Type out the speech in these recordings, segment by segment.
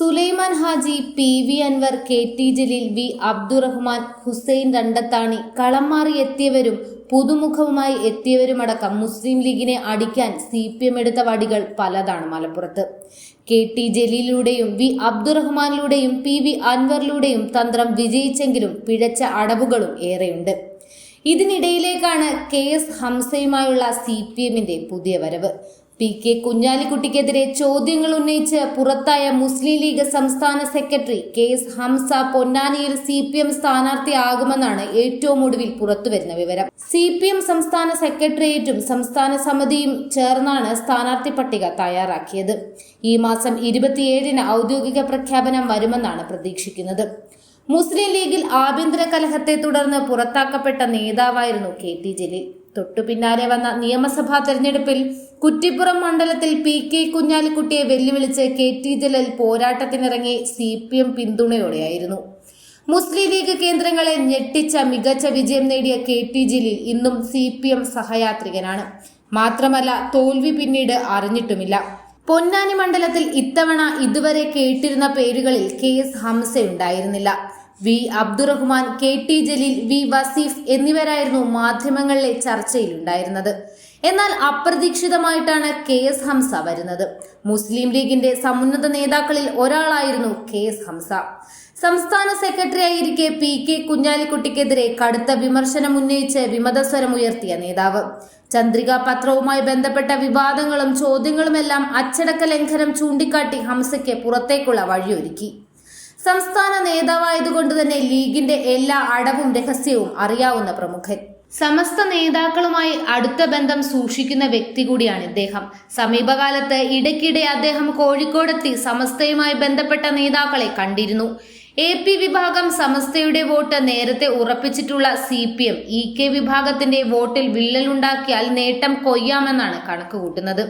Sulaiman Haji P V Anwar K T Jaleel V Abdurahman Hussain Randathani കളം മാറി എത്തിയവരും പുതുമുഖവുമായി എത്തിയവരുമടക്കം മുസ്ലിം ലീഗിനെ അടിക്കാൻ സി പി എം എടുത്ത വടികൾ പലതാണ് മലപ്പുറത്ത്. കെ ടി ജലീലിലൂടെയും വി അബ്ദുറഹ്മാനിലൂടെയും പി വി അൻവറിലൂടെയും തന്ത്രം വിജയിച്ചെങ്കിലും പിഴച്ച അടവുകളും ഏറെയുണ്ട്. ഇതിനിടയിലേക്കാണ് കെ എസ് ഹംസയുമായുള്ള സി പി എമ്മിന്റെ പുതിയ വരവ്. പി കെ കുഞ്ഞാലിക്കുട്ടിക്കെതിരെ ചോദ്യങ്ങൾ ഉന്നയിച്ച് പുറത്തായ മുസ്ലിം ലീഗ് സംസ്ഥാന സെക്രട്ടറി കെ എസ് ഹംസ പൊന്നാനിയിൽ സി പി എം സ്ഥാനാർത്ഥിയാകുമെന്നാണ് ഏറ്റവും ഒടുവിൽ പുറത്തുവരുന്ന വിവരം. സി പി എം സംസ്ഥാന സെക്രട്ടേറിയറ്റും സംസ്ഥാന സമിതിയും ചേർന്നാണ് സ്ഥാനാർത്ഥി പട്ടിക തയ്യാറാക്കിയത്. ഈ മാസം ഇരുപത്തിയേഴിന് ഔദ്യോഗിക പ്രഖ്യാപനം വരുമെന്നാണ് പ്രതീക്ഷിക്കുന്നത്. മുസ്ലിം ലീഗിൽ ആഭ്യന്തര കലഹത്തെ തുടർന്ന് പുറത്താക്കപ്പെട്ട നേതാവായിരുന്നു കെ ടി ജലീൽ. തൊട്ടു പിന്നാലെ വന്ന നിയമസഭാ തെരഞ്ഞെടുപ്പിൽ കുറ്റിപ്പുറം മണ്ഡലത്തിൽ പി കെ കുഞ്ഞാലിക്കുട്ടിയെ വെല്ലുവിളിച്ച് കെ ടി ജലൽ പോരാട്ടത്തിനിറങ്ങി സി പി എം പിന്തുണയോടെയായിരുന്നു. മുസ്ലിം ലീഗ് കേന്ദ്രങ്ങളെ ഞെട്ടിച്ച മികച്ച വിജയം നേടിയ കെ ടി ജലീൽ ഇന്നും സി പി എം സഹയാത്രികനാണ്. മാത്രമല്ല തോൽവി പിന്നീട് അറിഞ്ഞിട്ടുമില്ല. പൊന്നാനി മണ്ഡലത്തിൽ ഇത്തവണ ഇതുവരെ കേട്ടിരുന്ന പേരുകളിൽ K S ഹംസയുണ്ടായിരുന്നില്ല. V Abdurahman K T Jaleel V Vaseef എന്നിവരായിരുന്നു മാധ്യമങ്ങളിലെ ചർച്ചയിലുണ്ടായിരുന്നത്. എന്നാൽ അപ്രതീക്ഷിതമായിട്ടാണ് കെ എസ് ഹംസ വരുന്നത്. മുസ്ലിം ലീഗിന്റെ സമുന്നത നേതാക്കളിൽ ഒരാളായിരുന്നു കെ എസ് ഹംസ. സംസ്ഥാന സെക്രട്ടറി ആയിരിക്കെ പി കെ കുഞ്ഞാലിക്കുട്ടിക്കെതിരെ കടുത്ത വിമർശനം ഉന്നയിച്ച് വിമതസ്വരം ഉയർത്തിയ നേതാവ്. ചന്ദ്രിക പത്രവുമായി ബന്ധപ്പെട്ട വിവാദങ്ങളും ചോദ്യങ്ങളുമെല്ലാം അച്ചടക്ക ലംഘനം ചൂണ്ടിക്കാട്ടി ഹംസയ്ക്ക് പുറത്തേക്കുള്ള വഴിയൊരുക്കി. സംസ്ഥാന നേതാവായതുകൊണ്ട് തന്നെ ലീഗിന്റെ എല്ലാ അടവും രഹസ്യവും അറിയാവുന്ന പ്രമുഖൻ. സമസ്ത നേതാക്കളുമായി അടുത്ത ബന്ധം സൂക്ഷിക്കുന്ന വ്യക്തി കൂടിയാണ് ഇദ്ദേഹം. സമീപകാലത്ത് ഇടയ്ക്കിടെ അദ്ദേഹം കോഴിക്കോടെത്തി സമസ്തയുമായി ബന്ധപ്പെട്ട നേതാക്കളെ കണ്ടിരുന്നു. എ പി വിഭാഗം സമസ്തയുടെ വോട്ട് നേരത്തെ ഉറപ്പിച്ചിട്ടുള്ള C P M E K വിഭാഗത്തിന്റെ വോട്ടിൽ വിള്ളലുണ്ടാക്കിയാൽ നേട്ടം കൊയ്യാമെന്നാണ് കണക്കുകൂട്ടുന്നത്.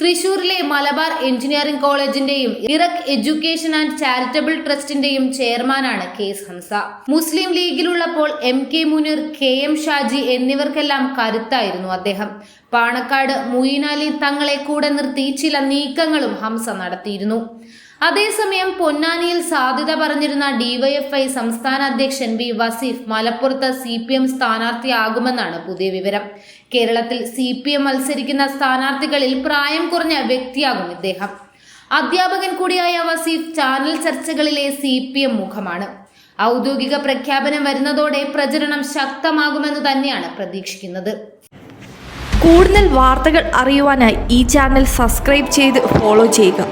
തൃശൂരിലെ മലബാർ എഞ്ചിനീയറിംഗ് കോളേജിന്റെയും ഇറക് എഡ്യൂക്കേഷൻ ആൻഡ് ചാരിറ്റബിൾ ട്രസ്റ്റിന്റെയും ചെയർമാനാണ് കെ ഹംസ. മുസ്ലിം ലീഗിലുള്ളപ്പോൾ M K Muneer K M Shaji എന്നിവർക്കെല്ലാം കരുത്തായിരുന്നു അദ്ദേഹം. പാണക്കാട് മുയിനാലി തങ്ങളെ കൂടെ നിർത്തി ചില നീക്കങ്ങളും ഹംസ നടത്തിയിരുന്നു. അതേസമയം പൊന്നാനിയിൽ സാധ്യത പറഞ്ഞിരുന്ന ഡിവൈഎഫ്ഐ സംസ്ഥാന അധ്യക്ഷൻ വി വസീഫ് മലപ്പുറത്ത് സി പി എം സ്ഥാനാർത്ഥിയാകുമെന്നാണ് പുതിയ വിവരം. കേരളത്തിൽ സി പി എം മത്സരിക്കുന്ന സ്ഥാനാർത്ഥികളിൽ പ്രായം കുറഞ്ഞ വ്യക്തിയാകും ഇദ്ദേഹം. അധ്യാപകൻ കൂടിയായ വസീഫ് ചാനൽ ചർച്ചകളിലെ സി പി എം മുഖമാണ്. ഔദ്യോഗിക പ്രഖ്യാപനം വരുന്നതോടെ പ്രചരണം ശക്തമാകുമെന്ന് തന്നെയാണ് പ്രതീക്ഷിക്കുന്നത്. കൂടുതൽ വാർത്തകൾ അറിയുവാനായി ഈ ചാനൽ സബ്സ്ക്രൈബ് ചെയ്ത് ഫോളോ ചെയ്യുക.